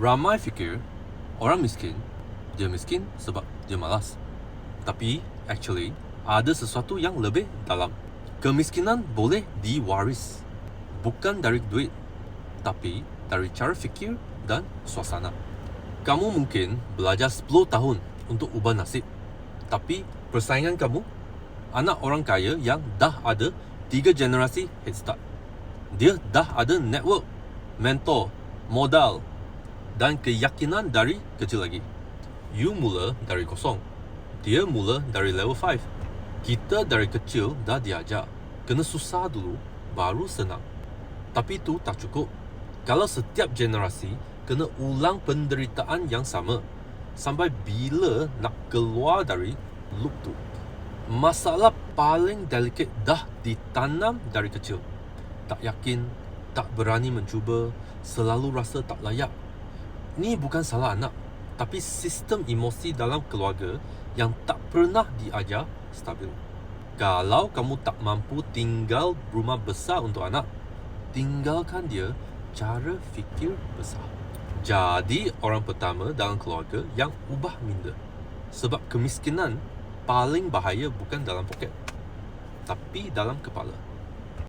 Ramai fikir orang miskin dia miskin sebab dia malas. Tapi actually ada sesuatu yang lebih dalam. Kemiskinan boleh diwaris. Bukan dari duit, tapi dari cara fikir dan suasana. Kamu mungkin belajar 10 tahun untuk ubah nasib. Tapi persaingan kamu anak orang kaya yang dah ada tiga generasi head start. Dia dah ada network, mentor, modal dan keyakinan dari kecil lagi. You mula dari kosong. Dia mula dari level 5. Kita dari kecil dah diajar. Kena susah dulu, baru senang. Tapi itu tak cukup. Kalau setiap generasi kena ulang penderitaan yang sama. Sampai bila nak keluar dari loop tu. Masalah paling delicate dah ditanam dari kecil. Tak yakin, tak berani mencuba, selalu rasa tak layak. Ni bukan salah anak, tapi sistem emosi dalam keluarga yang tak pernah diajar stabil. Kalau kamu tak mampu tinggal rumah besar untuk anak, tinggalkan dia cara fikir besar. Jadi orang pertama dalam keluarga yang ubah minda. Sebab kemiskinan paling bahaya bukan dalam poket, tapi dalam kepala.